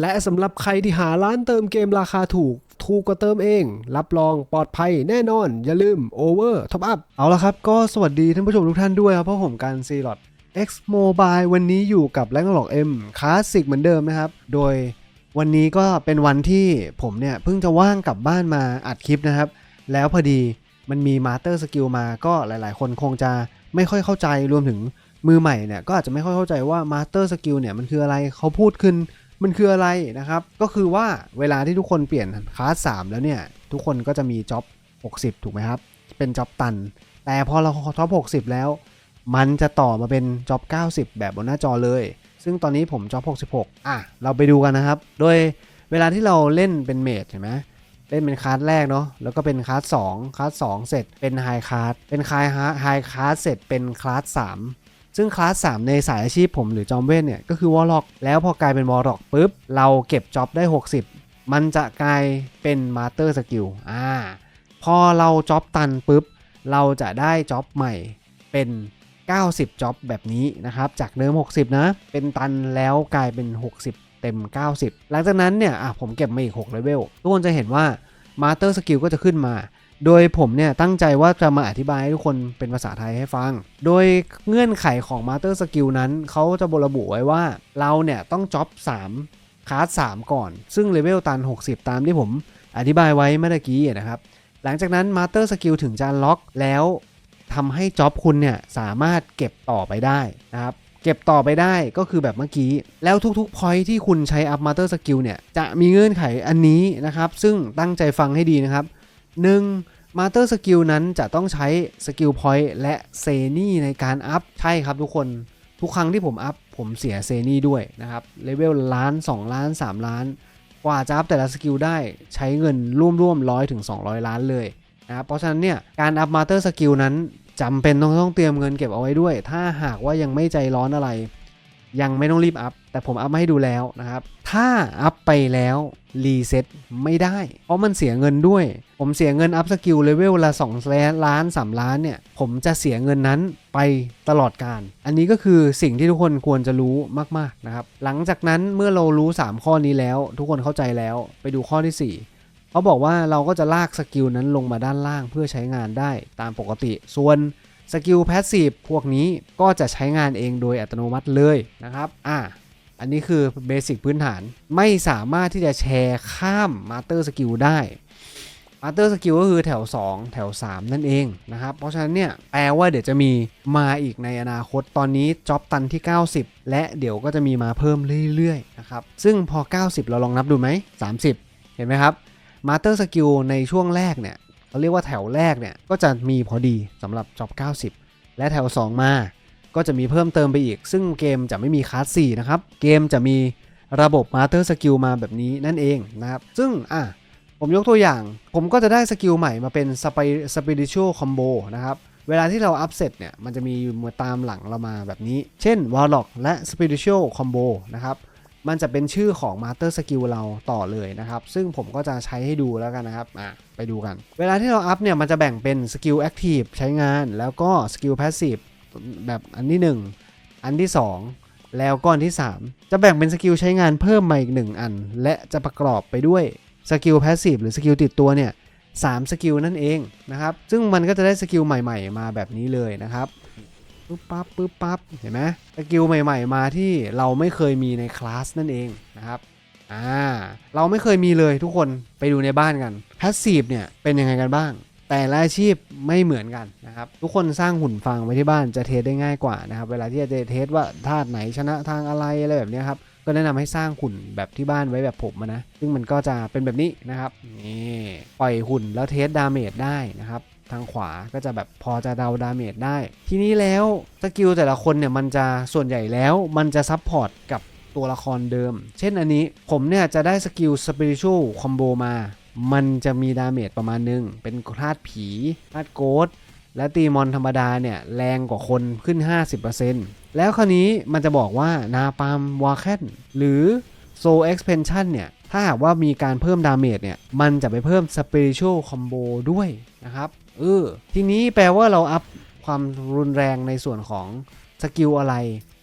และสำหรับใครที่หาร้านเติมเกมราคาถูก ถูกกว่าเติมเอง รับรองปลอดภัยแน่นอน อย่าลืม Over Top Up เอาละครับ ก็สวัสดีท่านผู้ชมทุกท่านด้วยครับ เพราะผมการซีลอด X Mobile วันนี้อยู่กับแรงหลอก M คลาสสิกเหมือนเดิมนะครับ โดยวันนี้ก็เป็นวันที่ผมเนี่ย เพิ่งจะว่างกลับบ้านมาอัดคลิปนะครับ แล้วพอดีมันมีมาสเตอร์สกิลมาก็หลาย ๆ คนคงจะไม่ค่อยเข้าใจรวมถึงมือใหม่เนี่ยก็อาจจะไม่ค่อยเข้าใจว่ามาสเตอร์สกิลเนี่ยมันคืออะไรเขาพูดขึ้น มันคืออะไรนะครับ ก็คือว่าเวลาที่ทุกคนเปลี่ยนคลาส3แล้วเนี่ย ทุกคนก็จะมีจ็อบ60 ถูกไหมครับ เป็นจ็อบตัน แต่พอเราท็อป60 แล้ว มันจะต่อมาเป็นจ็อบ90 แบบบนหน้าจอเลย ซึ่งตอนนี้ผมจ็อบ66 อะ เราไปดูกันนะครับ โดยเวลาที่เราเล่นเป็นเมจเห็นไหมเล่นเป็นคลาสแรกเนาะ แล้วก็เป็นคลาส2คลาส2เสร็จเป็นไฮคลาสเป็นไฮไฮคลาสเสร็จเป็นคลาส3 ซึ่งคลาส 3 ในสายอาชีพผมหรือจอมเวทเนี่ยก็คือวอลล็อกแล้วพอกลายเป็นวอลล็อกปุ๊บ เราเก็บจ็อบได้ 60 มันจะกลายเป็นมาสเตอร์สกิลอ่าพอเราจ็อบตันปุ๊บ เราจะได้จ็อบใหม่เป็น 90จ็อบแบบนี้นะครับ จากเดิม 60 นะ เป็นตันแล้วกลายเป็น 60 เต็ม 90 หลังจากนั้นเนี่ยอะผมเก็บมาอีก6เลเวลทุกคนจะเห็นว่ามาสเตอร์สกิลก็จะขึ้นมา โดยผมเนี่ยตั้งใจว่าจะมาอธิบายให้ทุกคนเป็นภาษาไทยให้ฟัง โดยเงื่อนไขของ Master Skill นั้น เขาจะบระบุไว้ว่าเราเนี่ยต้องจ็อบ 3 คลาส 3 ก่อน ซึ่งเลเวลตัน 60 ตามที่ผมอธิบายไว้เมื่อกี้นะครับ หลังจากนั้น Master Skill ถึงจะล็อกแล้วทำให้จ็อบคุณเนี่ยสามารถเก็บต่อไปได้นะครับเก็บต่อไปได้ก็คือแบบเมื่อกี้ แล้วทุกๆ point ที่คุณใช้ up master skill เนี่ย จะมีเงื่อนไขอันนี้นะครับ ซึ่งตั้งใจฟังให้ดีนะครับ 1. Master Skill นั้นจะต้องใช้ Skill Point และเซนี่ในการอัพ ใช่ครับทุกคนทุกครั้งที่ผมอัพ ผมเสียเซนี่ด้วยนะครับเลเวลล้าน 2 ล้าน 3 ล้าน กว่าจะอัพแต่ละสกิลได้ใช้เงินร่วมๆร้อยถึง 200 ล้านเลยนะครับเพราะฉะนั้นเนี่ยการอัพ Master Skill นั้นจำเป็นต้องต้องเตรียมเงินเก็บเอาไว้ด้วย ถ้าหากว่ายังไม่ใจร้อนอะไร ยังไม่ต้องรีบอัพ แต่ผมอัพมาให้ดูแล้วนะครับ ถ้าอัพไปแล้วรีเซ็ตไม่ได้ เพราะมันเสียเงินด้วย ผมเสียเงินอัพสกิลเลเวลละ2ล้าน 3 ล้านเนี่ย ผมจะเสียเงินนั้นไปตลอดการ อันนี้ก็คือสิ่งที่ทุกคนควรจะรู้มากๆนะครับ หลังจากนั้นเมื่อเรารู้ 3 ข้อนี้แล้ว ทุกคนเข้าใจแล้วไปดูข้อที่ 4เขาบอกว่าเราก็จะลากสกิลนั้นลงมาด้านล่างเพื่อใช้งานได้ตามปกติ ส่วน สกิลแพสซีฟพวกนี้ก็จะใช้งานเองโดยอัตโนมัติเลยนะครับ อ่า อันนี้คือเบสิกพื้นฐาน ไม่สามารถที่จะแชร์ข้ามมาสเตอร์สกิลได้มาสเตอร์สกิลก็คือแถว 2 แถว 3 นั่นเองนะครับ เพราะฉะนั้นเนี่ยแปลว่าเดี๋ยวจะมีมาอีกในอนาคตตอนนี้จ็อบตันที่ 90 และเดี๋ยวก็จะมีมาเพิ่มเรื่อยๆนะครับซึ่งพอ 90 เราลองนับดูไหม30 เห็นไหมครับมาสเตอร์สกิลในช่วงแรกเนี่ย เขาเรียกว่าแถวแรกเนี่ยก็จะมีพอดีสำหรับจ็อบ90 และแถว 2 มา ก็จะมีเพิ่มเติมไปอีก ซึ่งเกมจะไม่มีคลาส4นะครับ เกมจะมีระบบ Master Skill มาแบบนี้นั่นเองนะครับ ซึ่งอะผมยกตัวอย่าง ผมก็จะได้สกิลใหม่มาเป็น Spiritual Combo นะครับ เวลาที่เราอัพเสร็จเนี่ยมันจะมีมาตามหลังเรามาแบบนี้ เช่น Warlock และ Spiritual Combo นะครับ มันจะเป็นชื่อของ Master Skill เราต่อเลยนะครับ ซึ่งผมก็จะใช้ให้ดูแล้วกันนะครับอะไปดูกัน เวลาที่เราอัพเนี่ยมันจะแบ่งเป็น Skill Active ใช้งาน แล้วก็ Skill Passive แบบอันที่ 1 อันที่ 2 แล้วก็อันที่ 3 จะแบ่งเป็นสกิลใช้งานเพิ่มมาอีก 1 อัน และจะประกอบไปด้วยสกิลแพสซีฟหรือสกิลติดตัวเนี่ยสามสกิลนั่นเองนะครับ ซึ่งมันก็จะได้สกิลใหม่ๆ มาแบบนี้เลยนะครับ ปึ๊บปั๊บปึ๊บปั๊บเห็นไหมสกิลใหม่ ๆ มาที่เราไม่เคยมีในคลาสนั่นเองนะครับอ่าเราไม่เคยมีเลยทุกคนไปดูในบ้านกันแพสซีฟเนี่ยเป็นยังไงกันบ้าง แต่ละอาชีพไม่เหมือนกันนะครับทุกคนสร้างหุ่นฟังไว้ที่บ้านจะเทสได้ง่ายกว่านะครับเวลาที่จะเทสว่าธาตุไหนชนะทางอะไรอะไรแบบนี้ครับ ก็แนะนำให้สร้างหุ่นแบบที่บ้านไว้แบบผมนะ ซึ่งมันก็จะเป็นแบบนี้นะครับนี่ปล่อยหุ่นแล้วเทสดาเมจได้นะครับทางขวาก็จะแบบพอจะเดาดาเมจได้ ทีนี้แล้วสกิลแต่ละคนเนี่ยมันจะส่วนใหญ่แล้วมันจะซับพอร์ตกับตัวละครเดิม เช่นอันนี้ผมเนี่ยจะได้สกิล Spiritual Combo มา มันจะมีดาเมจประมาณนึง เป็นธาตุผีธาตุโกด และตีมอนธรรมดาเนี่ยแรงกว่าคนขึ้น 50%แล้วคราวนี้มันจะบอกว่านาปามวาแคนหรือโซเอ็กซ์เพนชั่นเนี่ยถ้าหากว่ามีการเพิ่มดาเมจเนี่ย มันจะไปเพิ่มสเปเชียลคอมโบด้วยนะครับ เออ ทีนี้แปลว่าเราอัพความรุนแรงในส่วนของสกิลอะไร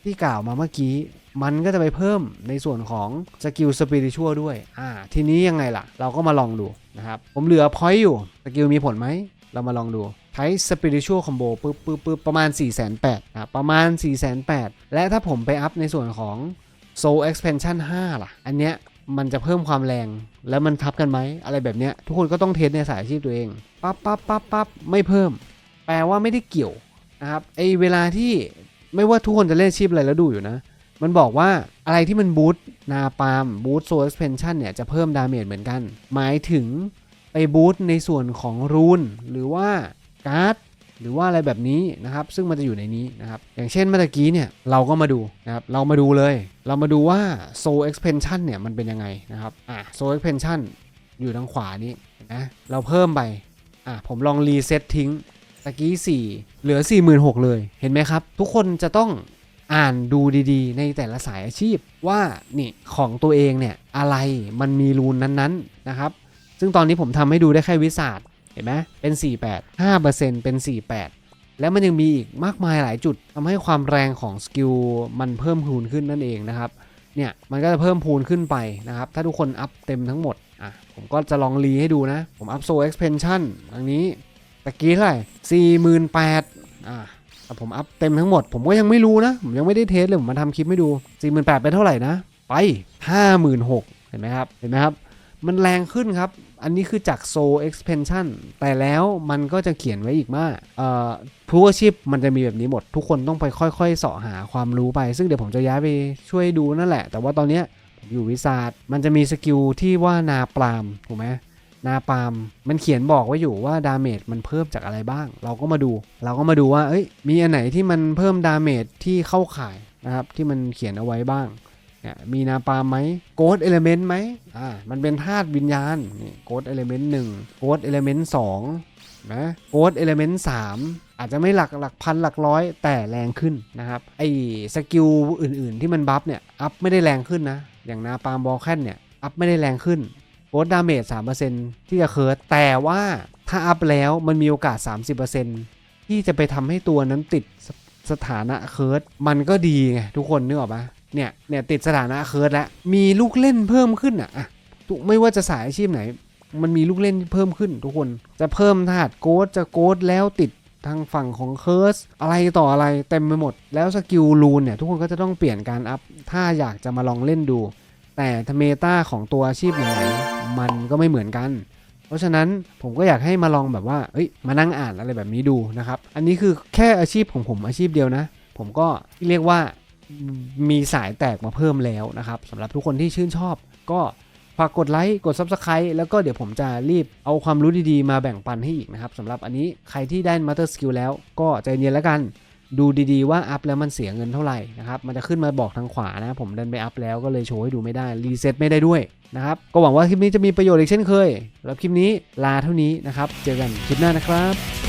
ที่กล่าวมาเมื่อกี้ มันก็จะไปเพิ่มในส่วนของสกิลสปิริชัวด้วย อ่า ทีนี้ยังไงล่ะ เราก็มาลองดูนะครับ ผมเหลือพอยต์อยู่ สกิลมีผลไหม เรามาลองดูใช้สปิริชัวคอมโบปึ๊บปึ๊บปึ๊บประมาณ 4 8 0 0 0นะประมาณ 4 8 0 0 0 และถ้าผมไปอัพในส่วนของ Soul Expansion 5 ล่ะ อันเนี้ยมันจะเพิ่มความแรงแล้วมันทับกันไหมอะไรแบบเนี้ยทุกคนก็ต้องเทสในสายอาชีพตัวเองปั๊บปั๊บปั๊บปั๊บไม่เพิ่ม แปลว่าไม่ได้เกี่ยวนะครับไอเวลาที่ไม่ว่าทุกคนจะเล่นอาชีพอะไรแล้วดูอยู่นะ มันบอกว่าอะไรที่มันบูตนาปามบูตโซเอ็กซ์เพนชันเนี่ยจะเพิ่มดาเมจเหมือนกัน หมายถึง ไปบูตในส่วนของรูนหรือว่าการ์ดหรือว่าอะไรแบบนี้นะครับ ซึ่งมันจะอยู่ในนี้นะครับ อย่างเช่นเมื่อกี้เนี่ยเราก็มาดูนะครับ เรามาดูเลย เรามาดูว่า Soul Expansion เนี่ยมันเป็นยังไงนะครับ อะ Soul Expansion อยู่ทางขวานี้นะ เราเพิ่มไป อะ ผมลองรีเซ็ตทิ้งตะกี้ 4 เหลือ 46,000 เลย เห็นไหมครับ ทุกคนจะต้องอ่านดูดีๆ ในแต่ละสายอาชีพว่านี่ของตัวเองเนี่ยอะไรมันมีรูนนั้นๆนะครับ ซึ่งตอนนี้ผมทำให้ดูได้แค่วิสาดเห็นไหมเป็น 48 5%เป็น 48 แล้วมันยังมีอีกมากมายหลายจุดทำให้ความแรงของสกิลมันเพิ่มพูนขึ้นนั่นเองนะครับเนี่ยมันก็จะเพิ่มพูนขึ้นไปนะครับ ถ้าทุกคนอัพเต็มทั้งหมดอะผมก็จะลองรีให้ดูนะ ผมอัพโซ expansion อันทางนี้ตะกี้เท่าไหร่สี่หมื่นแปดอะแต่ผมอัพเต็มทั้งหมด ผมก็ยังไม่รู้นะ ผมยังไม่ได้เทสเลย ผมมาทำคลิปให้ดูสี่หมื่นแปดเป็นเท่าไหร่นะ ไปห้าหมื่นหกเห็นไหมครับ เห็นไหมครับ มันแรงขึ้นครับ อันนี้คือจาก Soul Expansion แต่แล้วมันก็จะเขียนไว้อีกว่าเอ่อผู้อาชีพมันจะมีแบบนี้หมด ทุกคนต้องไปค่อยๆเสาะหาความรู้ไป ซึ่งเดี๋ยวผมจะย้ายไปช่วยดูนั่นแหละ แต่ว่าตอนเนี้ยผมอยู่วิสาดมันจะมีสกิลที่ว่านาปรามถูกไหมนาปามมันเขียนบอกไว้อยู่ว่าดาเมจมันเพิ่มจากอะไรบ้าง เราก็มาดู เราก็มาดูว่าเอ้ยมีอันไหนที่มันเพิ่มดาเมจที่เข้าข่ายนะครับที่มันเขียนเอาไว้บ้าง เนี่ยมีนาปามไหมโกดเอลเมนต์ไหมอ่ามันเป็นธาตุวิญญาณนี่โกดเอลเมนต์หนึ่งโกดเอลเมนต์สองนะโกดเอลเมนต์สามอาจจะไม่หลักหลักพันหลักร้อยแต่แรงขึ้นนะครับไอสกิลอื่นๆที่มันบัฟเนี่ยอัพไม่ได้แรงขึ้นนะ อย่างนาปามบอลแคนเนี่ยอัพไม่ได้แรงขึ้นโกดดาเมจ3%ที่จะเคิร์ดแต่ว่าถ้าอัพแล้วมันมีโอกาส 30%ที่จะไปทำให้ตัวนั้นติดสสถานะเคิร์ดมันก็ดีไงทุกคนนึกออกปะ เนี่ยเนี่ยติดสถานะเคิร์ดแล้วมีลูกเล่นเพิ่มขึ้นอะทุกไม่ว่าจะสายอาชีพไหน มันมีลูกเล่นที่เพิ่มขึ้นทุกคนจะเพิ่มธาตุโกดจะโกดแล้วติดทางฝั่งของเคิร์สอะไรต่ออะไรเต็มไปหมด แล้วสกิลลูนเนี่ยทุกคนก็จะต้องเปลี่ยนการอัพ ถ้าอยากจะมาลองเล่นดู แต่เมตาของตัวอาชีพไหนมันก็ไม่เหมือนกัน เพราะฉะนั้นผมก็อยากให้มาลองแบบว่าเอ้ยมานั่งอ่านอะไรแบบนี้ดูนะครับ อันนี้คือแค่อาชีพของผมอาชีพเดียวนะ ผมก็เรียกว่า มีสายแตกมาเพิ่มแล้วนะครับสำหรับทุกคนที่ชื่นชอบ ก็ฝากกดไลค์กด Subscribe แล้วก็เดี๋ยวผมจะรีบเอาความรู้ดีๆ มาแบ่งปันให้อีกนะครับสำหรับอันนี้ใครที่ได้ Master Skill แล้วก็ใจเย็นแล้วกันดูดีๆว่าอัพแล้วมันเสียเงินเท่าไหร่นะครับมันจะขึ้นมาบอกทางขวานะผมดันไปอัพแล้วก็เลยโชว์ให้ดูไม่ได้รีเซ็ตไม่ได้ด้วยนะครับก็หวังว่าคลิปนี้จะมีประโยชน์อีกเช่นเคยแล้วคลิปนี้ลาเท่านี้นะครับเจอกันคลิปหน้านะครับ